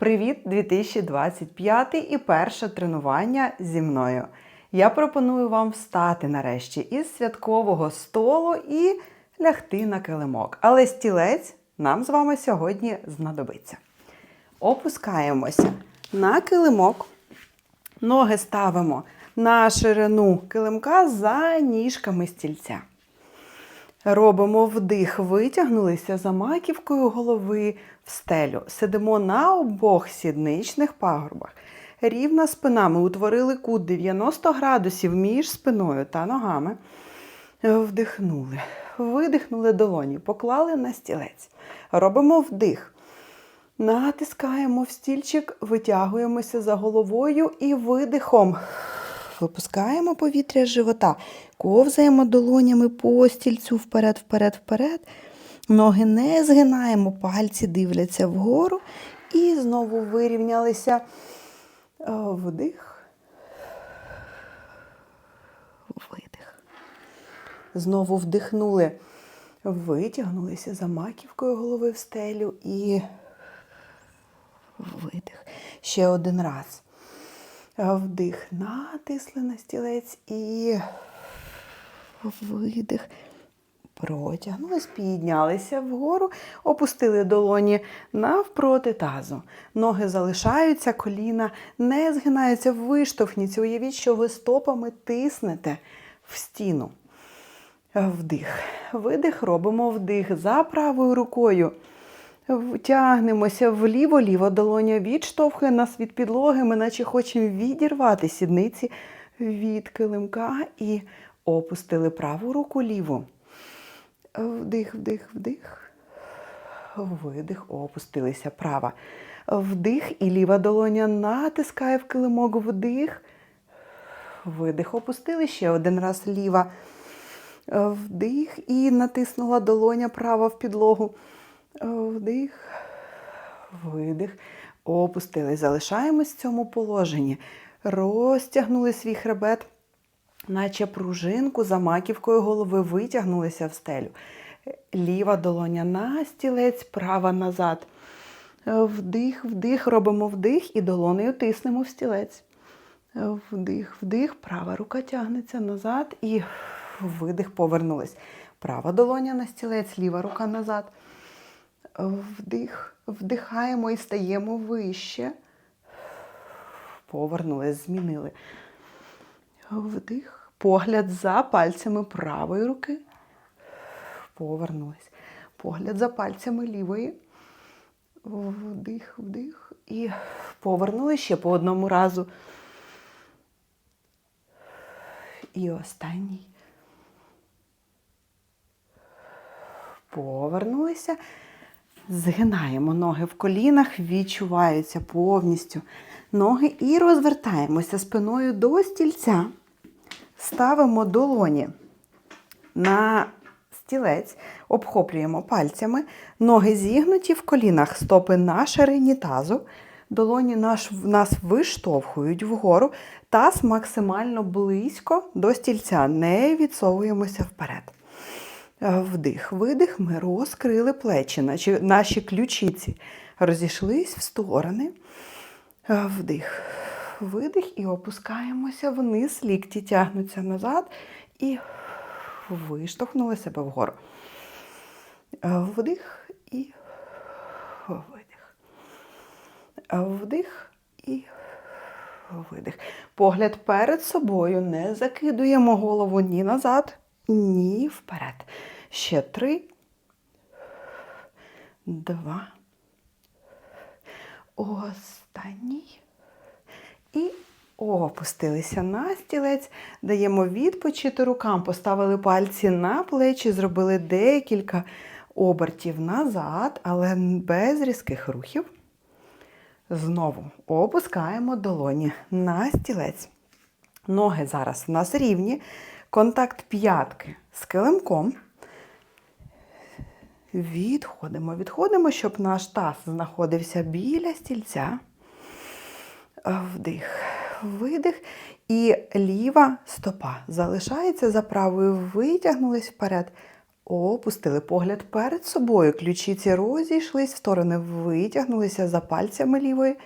Привіт, 2025 і перше тренування зі мною. Я пропоную вам встати нарешті із святкового столу і лягти на килимок. Але стілець нам з вами сьогодні знадобиться. Опускаємося на килимок. Ноги ставимо на ширину килимка за ніжками стільця. Робимо вдих, витягнулися за маківкою голови в стелю. Сидимо на обох сідничних пагорбах. Рівна спина. Ми утворили кут 90 градусів між спиною та ногами. Вдихнули. Видихнули долоні, поклали на стілець. Робимо вдих. Натискаємо в стільчик, витягуємося за головою і видихом. Випускаємо повітря з живота, ковзаємо долонями по стільцю вперед, вперед, вперед. Ноги не згинаємо, пальці дивляться вгору і знову вирівнялися. Е, Вдих. Видих. Знову вдихнули. Витягнулися за маківкою голови в стелю і видих. Ще один раз. Вдих, натисли на стілець і видих. Протягнулись, піднялися вгору, опустили долоні навпроти тазу. Ноги залишаються, коліна не згинаються, виштовхніться. Уявіть, що ви стопами тиснете в стіну. Вдих. Видих, робимо вдих за правою рукою. Тягнемося вліво-ліво, долоня відштовхує нас від підлоги, ми наче хочемо відірвати сідниці від килимка і опустили праву руку ліву. Вдих, вдих, вдих. Видих, опустилися права. Вдих і ліва долоня натискає в килимок вдих. Видих, опустили ще один раз ліва. Вдих і натиснула долоня права в підлогу. Вдих, видих, опустили. Залишаємось в цьому положенні. Розтягнули свій хребет, наче пружинку за маківкою голови витягнулися в стелю. Ліва долоня на стілець, права назад. Вдих, вдих, робимо вдих і долонею тиснемо в стілець. Вдих, вдих, права рука тягнеться назад і видих, повернулись. Права долоня на стілець, ліва рука назад. Вдих, вдихаємо і стаємо вище. Повернулись, змінили. Вдих, погляд за пальцями правої руки. Повернулись. Погляд за пальцями лівої. Вдих, вдих. І повернули ще по одному разу. І останній. Повернулися. Згинаємо ноги в колінах, відчуваються повністю ноги і розвертаємося спиною до стільця. Ставимо долоні на стілець, обхоплюємо пальцями, ноги зігнуті в колінах, стопи на ширині тазу. Долоні наш, нас виштовхують вгору, таз максимально близько до стільця. Не відсовуємося вперед. Вдих, видих, ми розкрили плечі, наші, наші ключиці розійшлись в сторони. Вдих, видих і опускаємося вниз, лікті тягнуться назад і виштовхнули себе вгору. Вдих і видих. Вдих і видих. Погляд перед собою, не закидуємо голову ні назад, ні вперед. Ще три. Два. Останній. І опустилися на стілець. Даємо відпочити рукам. Поставили пальці на плечі, зробили декілька обертів назад, але без різких рухів. Знову опускаємо долоні на стілець. Ноги зараз у нас рівні. Контакт п'ятки з килимком. Відходимо, відходимо, щоб наш таз знаходився біля стільця. Вдих, видих. І ліва стопа залишається за правою, витягнулись вперед. Опустили погляд перед собою. Ключиці розійшлись в сторони, витягнулися за пальцями лівої.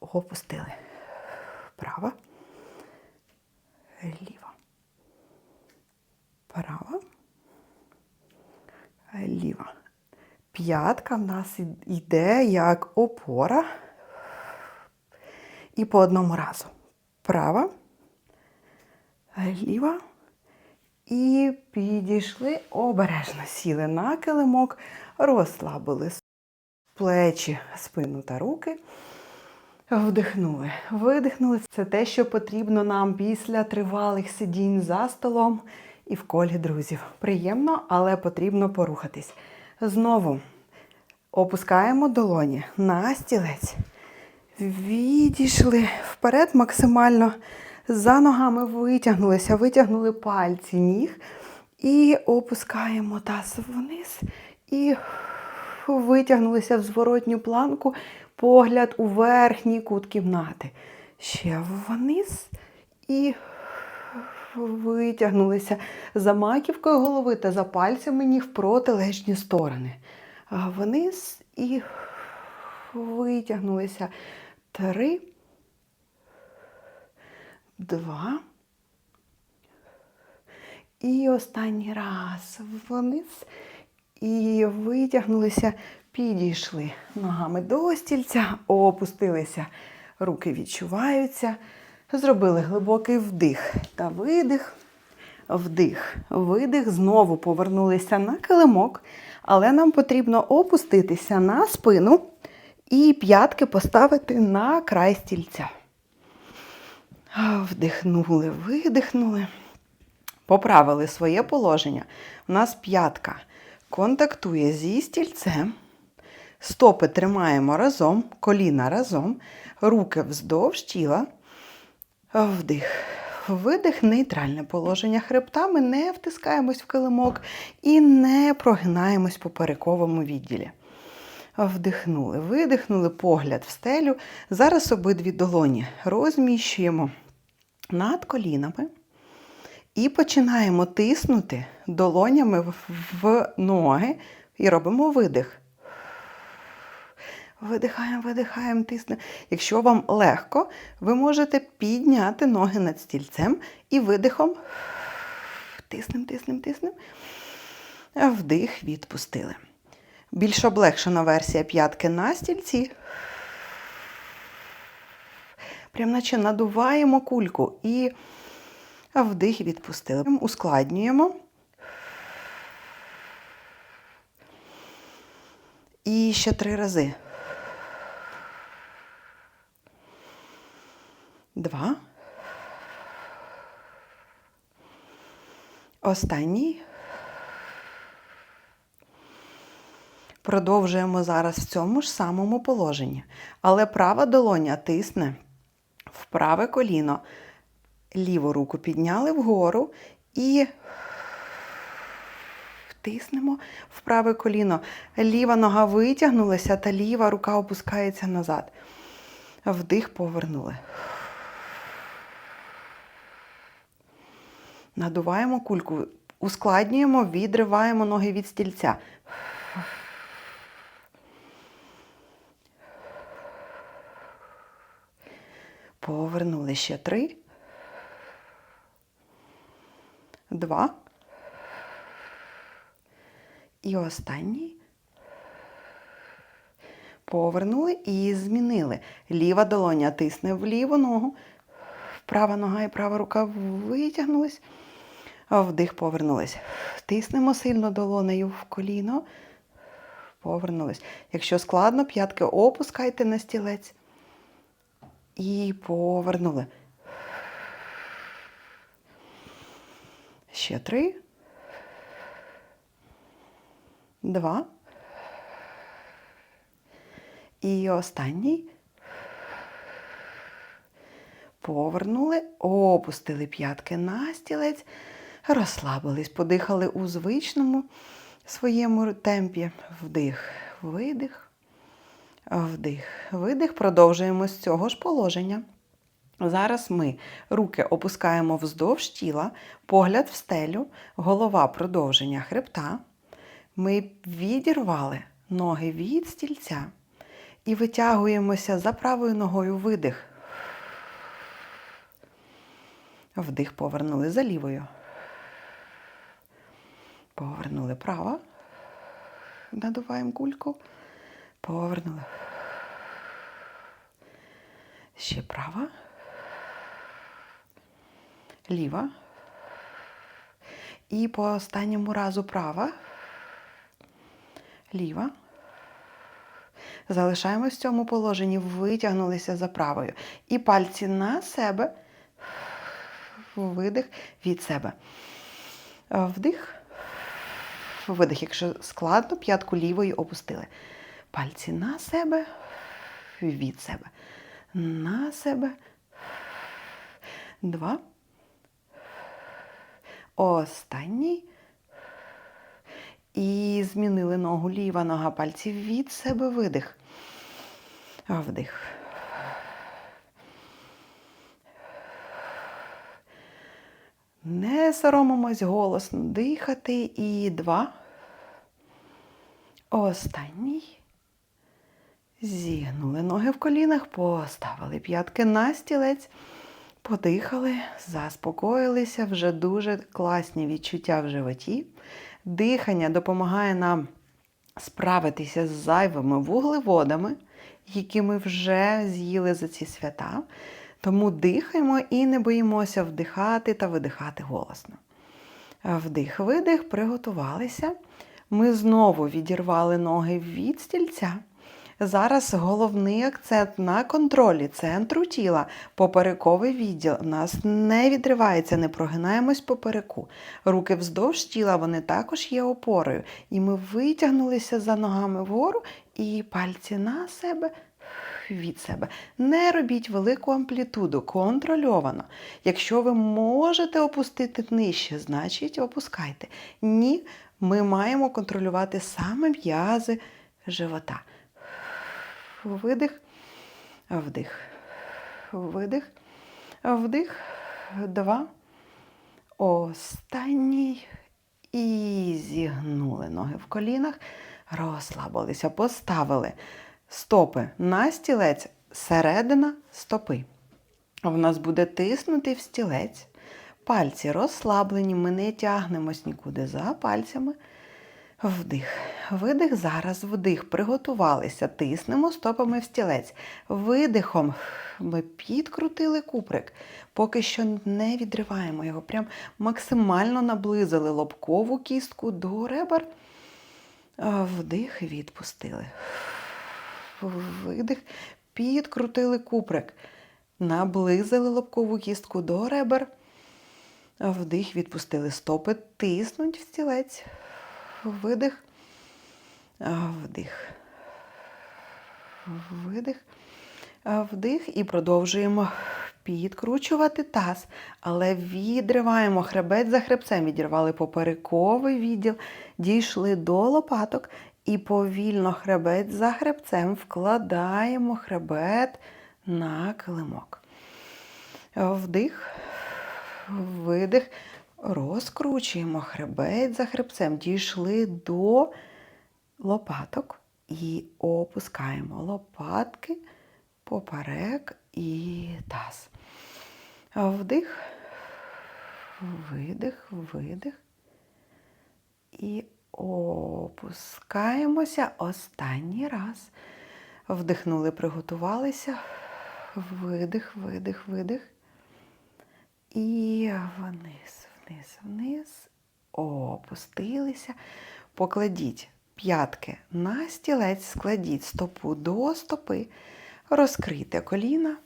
Опустили. Права. Ліва. Права. Ліва. П'ятка в нас йде як опора. І по одному разу. Права. Ліва. І підійшли обережно, сіли на килимок, розслабили плечі, спину та руки. Вдихнули, видихнули. Це те, що потрібно нам після тривалих сидінь за столом і в колі друзів. Приємно, але потрібно порухатись. Знову опускаємо долоні на стілець. Відійшли вперед максимально. За ногами витягнулися, витягнули пальці ніг і опускаємо таз вниз і витягнулися в зворотню планку, погляд у верхній кут кімнати. Ще вниз і витягнулися за маківкою голови та за пальцями ніг в протилежні сторони. Вниз і витягнулися. Три два. І останній раз вниз. І витягнулися, підійшли ногами до стільця, опустилися. Руки відчуваються. Зробили глибокий вдих та видих. Вдих, видих, знову повернулися на килимок, але нам потрібно опуститися на спину і п'ятки поставити на край стільця. Вдихнули, видихнули. Поправили своє положення. У нас п'ятка контактує зі стільцем. Стопи тримаємо разом, коліна разом, руки вздовж тіла. Вдих. Видих, нейтральне положення хребта. Ми не втискаємось в килимок і не прогинаємось по поперековому відділі. Вдихнули, видихнули, погляд в стелю. Зараз обидві долоні розміщуємо над колінами і починаємо тиснути долонями в ноги і робимо видих. Видихаємо, видихаємо, тиснемо. Якщо вам легко, ви можете підняти ноги над стільцем і видихом тиснем, тиснем, тиснем. Вдих, відпустили. Більш облегшена версія п'ятки на стільці. Прям наче надуваємо кульку і вдих відпустили. Ускладнюємо. І ще три рази. Два. Останній. Продовжуємо зараз в цьому ж самому положенні. Але права долоня тисне в праве коліно. Ліву руку підняли вгору і тиснемо в праве коліно. Ліва нога витягнулася, та ліва рука опускається назад. Вдих повернули. Надуваємо кульку, ускладнюємо, відриваємо ноги від стільця. Повернули ще три. Два. І останній. Повернули і змінили. Ліва долоня тисне в ліву ногу. Права нога і права рука витягнулись. Вдих повернулись. Тиснемо сильно долонею в коліно. Повернулись. Якщо складно, п'ятки опускайте на стілець. І повернули. Ще три. Два. І останній. Повернули, опустили п'ятки на стілець, розслабились, подихали у звичному своєму темпі. Вдих, видих, вдих, видих. Продовжуємо з цього ж положення. Зараз ми руки опускаємо вздовж тіла, погляд в стелю, голова продовження хребта. Ми відірвали ноги від стільця і витягуємося за правою ногою видих. Вдих повернули за лівою. Повернули право. Надуваємо кульку. Повернули. Ще права. Ліва. І по останньому разу права. Ліва. Залишаємось в цьому положенні, витягнулися за правою. І пальці на себе. Видих від себе. Вдих. Видих, якщо складно, п'ятку лівої опустили. Пальці на себе, від себе. На себе. Два. Останній. І змінили ногу. Ліва нога пальці від себе видих. Вдих. Не соромимось голосно дихати. І два. Останній. Зігнули ноги в колінах, поставили п'ятки на стілець, подихали, заспокоїлися, вже дуже класні відчуття в животі. Дихання допомагає нам справитися з зайвими вуглеводами, які ми вже з'їли за ці свята. Тому дихаємо і не боїмося вдихати та видихати голосно. Вдих, видих, приготувалися. Ми знову відірвали ноги від стільця. Зараз головний акцент на контролі центру тіла, поперековий відділ. У нас не відривається, не прогинаємось попереку. Руки вздовж тіла, вони також є опорою. І ми витягнулися за ногами вгору і пальці на себе. Від себе. Не робіть велику амплітуду, контрольовано. Якщо ви можете опустити нижче, значить опускайте. Ні, ми маємо контролювати саме м'язи живота. Видих, вдих, видих, вдих, два. Останній. І зігнули ноги в колінах, розслабилися, поставили стопи на стілець, середина стопи. В нас буде тиснути в стілець. Пальці розслаблені, ми не тягнемось нікуди за пальцями. Вдих, видих, зараз вдих. Приготувалися, тиснемо стопами в стілець. Видихом ми підкрутили куприк. Поки що не відриваємо його. Прям максимально наблизили лобкову кістку до ребер. Вдих, відпустили. Видих, підкрутили куприк. Наблизили лобкову кістку до ребер. Вдих, відпустили стопи, тиснуть в стілець. Видих, вдих, видих, вдих і продовжуємо підкручувати таз, але відриваємо хребет за хребцем, відірвали поперековий відділ, дійшли до лопаток і повільно хребет за хребцем вкладаємо хребет на килимок. Вдих, видих. Розкручуємо хребет за хребцем, дійшли до лопаток і опускаємо лопатки поперек і таз. Вдих, видих, видих. І опускаємося останній раз. Вдихнули, приготувалися. Видих, видих, видих. І вниз вниз, вниз, опустилися. Покладіть п'ятки на стілець, складіть стопу до стопи, розкрийте коліна.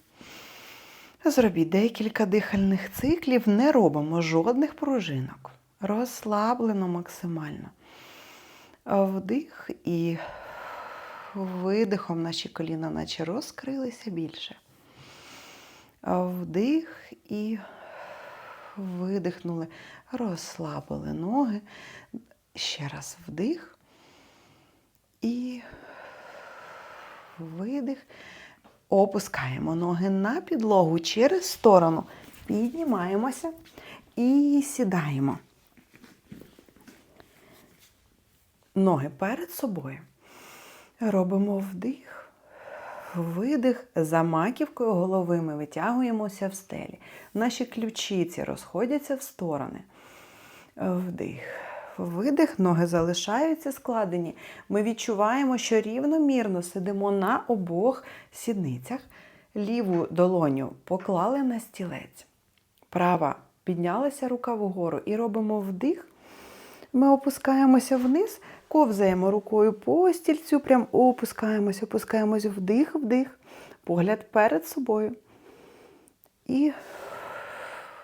Зробіть декілька дихальних циклів, не робимо жодних пружинок. Розслаблено максимально. Вдих і видихом наші коліна, наче розкрилися більше. Вдих і видихнули, розслабили ноги. Ще раз вдих і видих. Опускаємо ноги на підлогу через сторону. Піднімаємося і сідаємо. Ноги перед собою. Робимо вдих, видих. За маківкою голови ми витягуємося в стелі. Наші ключиці розходяться в сторони. Вдих. Видих, ноги залишаються складені. Ми відчуваємо, що рівномірно сидимо на обох сідницях. Ліву долоню поклали на стілець. Права піднялася рука вгору і робимо вдих. Ми опускаємося вниз, ковзаємо рукою по стільцю, прям опускаємося, опускаємось вдих, вдих, погляд перед собою. І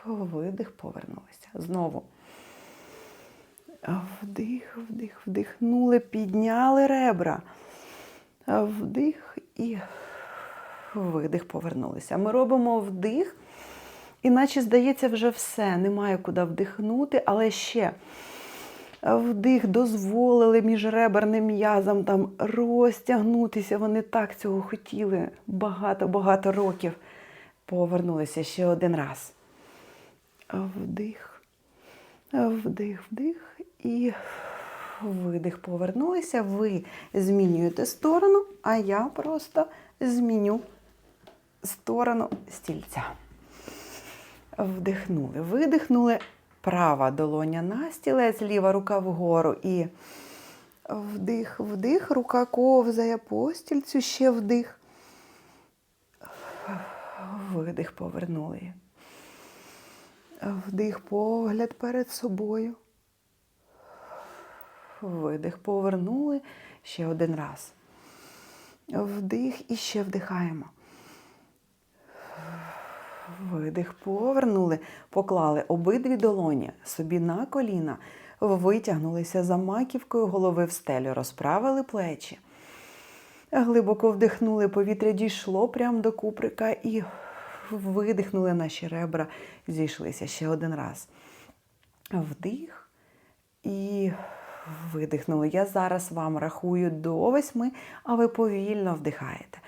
видих, повернулися. Знову. Вдих, вдих, вдихнули, підняли ребра. Вдих і видих, повернулися. Ми робимо вдих, іначе, здається, вже все. Немає куди вдихнути, але ще вдих дозволили міжреберним м'язам там розтягнутися. Вони так цього хотіли багато-багато років. Повернулися ще один раз. Вдих, вдих, вдих і видих. Повернулися. Ви змінюєте сторону, а я просто зміню сторону стільця. Вдихнули, видихнули. Права долоня на стілець, ліва рука вгору. І вдих, вдих, рука ковзає по стільцю, ще вдих. Видих, повернули. Вдих, погляд перед собою. Видих, повернули ще один раз. Вдих і ще вдихаємо. Видих, повернули, поклали обидві долоні собі на коліна, витягнулися за маківкою голови в стелю, розправили плечі. Глибоко вдихнули, повітря дійшло прямо до куприка і видихнули наші ребра, зійшлися ще один раз. Вдих і видихнули. Я зараз вам рахую до восьми, а ви повільно вдихаєте.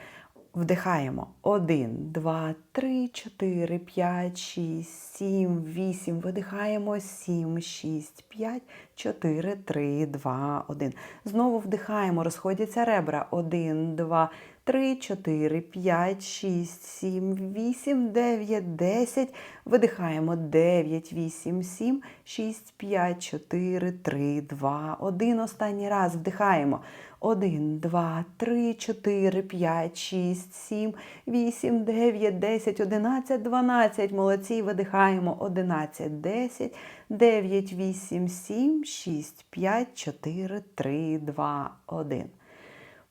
Вдихаємо. Один, два, три, чотири, п'ять, шість, сім, вісім. Видихаємо. Сім, шість, п'ять, чотири, три, два, один. Знову вдихаємо. Розходяться ребра. Один, два, три, чотири, п'ять, шість, сім, вісім, дев'ять, десять. Видихаємо. Дев'ять, вісім, сім, шість, п'ять, чотири, три, два, один. Останній раз вдихаємо. Один, два, три, чотири, п'ять, шість, сім, вісім, дев'ять, десять, одинадцять, дванадцять. Молодці. Видихаємо. Одинадцять, десять, дев'ять, вісім, сім, шість, п'ять, чотири, три, два, один.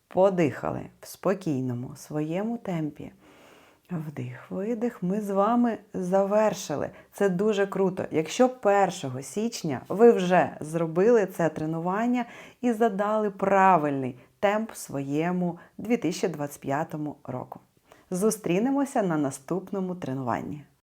Подихали в спокійному своєму темпі. Вдих, видих, ми з вами завершили. Це дуже круто. Якщо 1 січня ви вже зробили це тренування і задали правильний темп своєму 2025 року. Зустрінемося на наступному тренуванні.